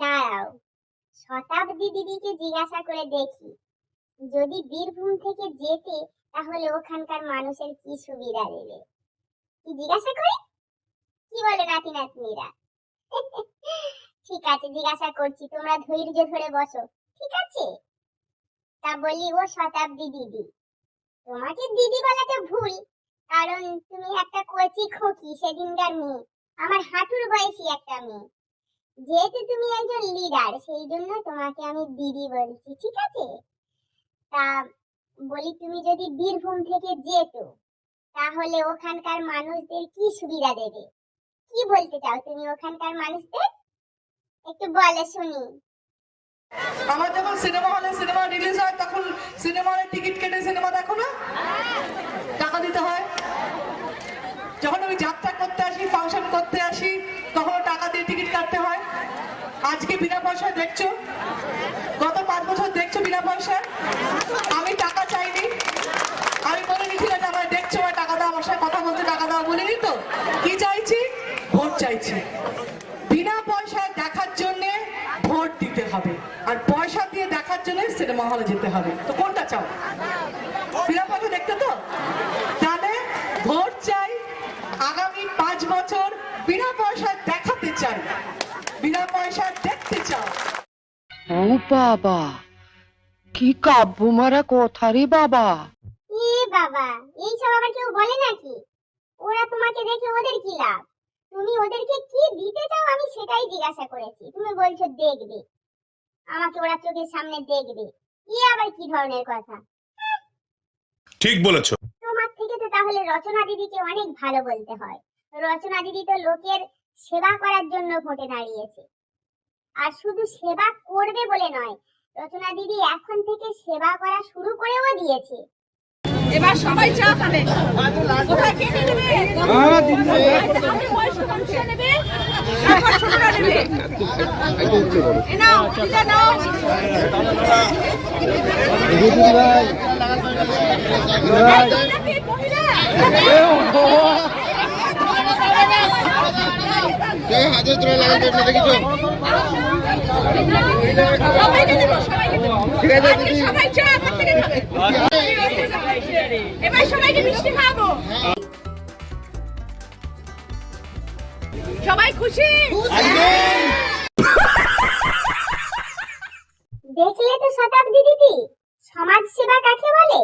দাঁড়াও। শতাব্দী দিদিকে জিজ্ঞাসা করে দেখি। যদি বীরভূম থেকে যেতে, তাহলে ওখানকার মানুষের কি সুবিধা দেবে? কি জিজ্ঞাসা করি? কি বলে নাতি নাতনিরা? ঠিক আছে, জিজ্ঞাসা করছি, তোমরা ধৈর্য ধরে বসো, ঠিক আছে? তা বলি, ও শতাব্দী দিদি, তোমাকে দিদি বলাতে ভুল, কারণ তুমি একটা কচি খোকি, সেদিনকার মেয়ে। আমার হাঁটুর বয়সী একটা মেয়ে। যেহেতু তুমি একজন লিডার সেই জন্য তোমাকে আমি দিদি বলছি, ঠিক আছে? তা বলি তুমি যদি বীরভূম থেকে যেত, তাহলে ওখানকার মানুষদের কি সুবিধা দেবে? কি বলতে চাও তুমি ওখানকার মানুষদের? একটু বলে শুনি। আমার যখন সিনেমা হলে সিনেমা রিলিজ হয় তখন সিনেমা হলে টিকিট কেটে সিনেমা দেখো না টাকা দিতে হয় যখন আমি যাত্রা করতে আসি, ফাংশন করতে আসি তখন টাকা দিয়ে টিকিট কাটতে হয়। আজকে বিনা পয়সায় দেখছ? গত পাঁচ বছর দেখছ বিনা পয়সায়? আমি টাকা চাইনি। আমি বলিনি ঠিক না আমার দেখছ আমার টাকা দাও, আমার সাথে কথা বলতে টাকা দাও, বলিনি তো। কি চাইছি? ভোট চাইছি। বিনা পয়সায় দেখার জন্য ভোট দিতে হবে। আর পয়সা দিয়ে দেখার জন্য সিনেমা হলে যেতে হবে। তো কোনটা চাও? বিনা পয়সা দেখতে তো? আগামী পাঁচ বছর বিনা পয়সায় দেখাতে চাই। বিনা পয়সায় দেখতে চাও। ও বাবা কি কাব্য মারা কথা রে বাবা। এ বাবা এই সব আবার কেউ বলে নাকি? ওরা তোমাকে দেখে ওদের কি লাভ? তুমি ওদেরকে কি দিতে চাও আমি সেটাই জিজ্ঞাসা করেছি। তুমি বলছো দেখবে। আমাকে ওরা চোখের সামনে দেখবে। ই আবার কি ধরনের কথা? ঠিক বলেছ। তোমার থেকে তো তাহলে রচনা দিদিকে অনেক ভালো বলতে হয়। রচনা দিদি তো লোকের সেবা করার জন্য ভোটে দাঁড়িয়েছে। আর শুধু সেবা করবে বলে নয় রচনা দিদি এখন থেকে সেবা করা শুরু করেও দিয়েছে। এবার সবাই চা খাবে। কোথায় নেবে? নাও নাও। হাজার তোলা লাগাল পেট সবাইকে দেবো। ঠিক দেখলে তো শতাব্দী দিদি সমাজ সেবা কাকে বলে?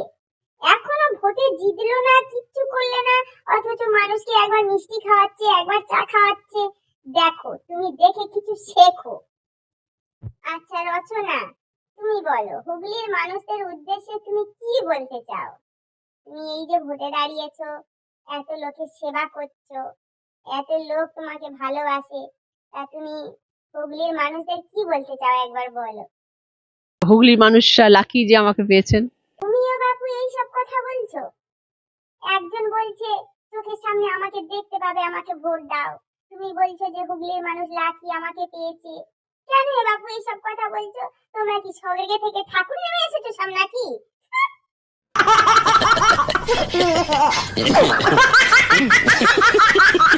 এখনও ভোটে জিতলো না, কিচ্ছু করলে না, অথচ মানুষকে একবার মিষ্টি খাওয়াচ্ছে, একবার চা খাওয়াচ্ছে। দেখো, তুমি দেখে কিছু শেখো। আচ্ছা রচনা। তুমি বলো, হুগলির মানুষদের উদ্দেশ্যে তুমি কি বলতে চাও? তুমি এই যে ভোটে দাঁড়িয়েছো, এত লোকের সেবা করছ, এত লোক তোমাকে ভালোবাসে, তা তুমি হুগলির মানুষদের কি বলতে চাও একবার বলো? হুগলির মানুষরা লাকি যে আমাকে পেয়েছেন। তুমিও বাপু এই সব কথা বলছো? একজন বলছে চোখের সামনে আমাকে দেখতে পাবে আমাকে ভোট দাও। তুমি বলছো যে হুগলির মানুষ লাকি আমাকে পেয়েছে। কেন হে বাপু এই সব কথা বলছো? তোমরা কি স্বর্গে থেকে ঠাকুর নেমে এসেছ সব নাকি?